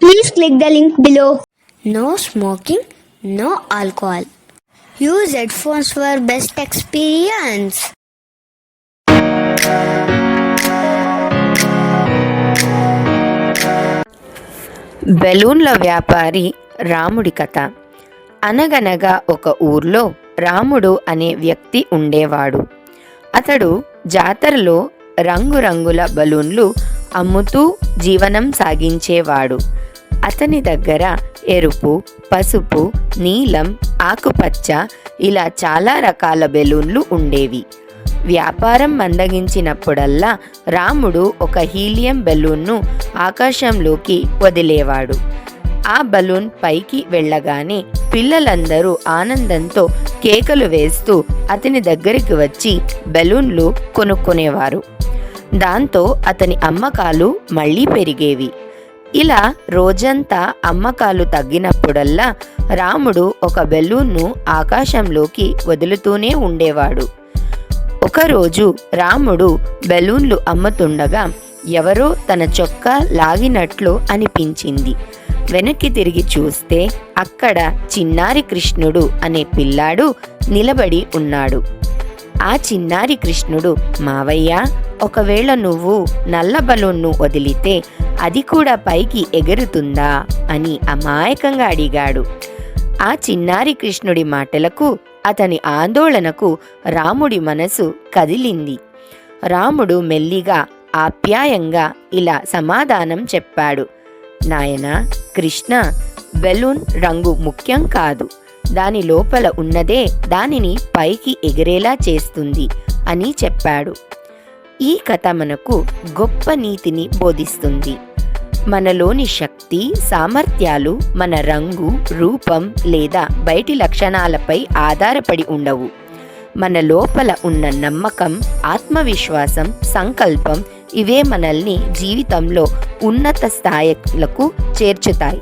Please click the link below. No smoking, no alcohol. Use headphones for best experience. బెలూన్ల వ్యాపారి రాముడి కథ అనగనగా ఒక ఊర్లో రాముడు అనే వ్యక్తి ఉండేవాడు అతడు జాతరలో రంగురంగుల బలూన్లు అమ్ముతూ జీవనం సాగించేవాడు. అతని దగ్గర ఎరుపు పసుపు నీలం ఆకుపచ్చ ఇలా చాలా రకాల బెలూన్లు ఉండేవి. వ్యాపారం మందగించినప్పుడల్లా రాముడు ఒక హీలియం బెలూన్ను ఆకాశంలోకి వదిలేవాడు. ఆ బలూన్ పైకి వెళ్ళగానే పిల్లలందరూ ఆనందంతో కేకలు వేస్తూ అతని దగ్గరికి వచ్చి బెలూన్లు కొనుక్కునేవారు. దాంతో అతని అమ్మకాలు మళ్ళీ పెరిగేవి. ఇలా రోజంతా అమ్మకాలు తగ్గినప్పుడల్లా రాముడు ఒక బెలూన్ను ఆకాశంలోకి వదులుతూనే ఉండేవాడు. ఒకరోజు రాముడు బెలూన్లు అమ్ముతుండగా ఎవరో తన చొక్కా లాగినట్లు అనిపించింది. వెనక్కి తిరిగి చూస్తే అక్కడ చిన్నారి కృష్ణుడు అనే పిల్లాడు నిలబడి ఉన్నాడు. ఆ చిన్నారి కృష్ణుడు మావయ్య ఒకవేళ నువ్వు నల్ల బలూన్ను వదిలితే అది కూడా పైకి ఎగురుతుందా అని అమాయకంగా అడిగాడు. ఆ చిన్నారి కృష్ణుడి మాటలకు అతని ఆందోళనకు రాముడి మనసు కదిలింది. రాముడు మెల్లిగా ఆప్యాయంగా ఇలా సమాధానం చెప్పాడు. నాయనా కృష్ణ బెలూన్ రంగు ముఖ్యం కాదు. దాని లోపల ఉన్నదే దానిని పైకి ఎగిరేలా చేస్తుంది అని చెప్పాడు. ఈ కథ మనకు గొప్ప నీతిని బోధిస్తుంది. మనలోని శక్తి సామర్థ్యాలు మన రంగు రూపం లేదా బయటి లక్షణాలపై ఆధారపడి ఉండవు. మన లోపల ఉన్న నమ్మకం ఆత్మవిశ్వాసం సంకల్పం ఇవే మనల్ని జీవితంలో ఉన్నత స్థాయిలకు చేర్చుతాయి.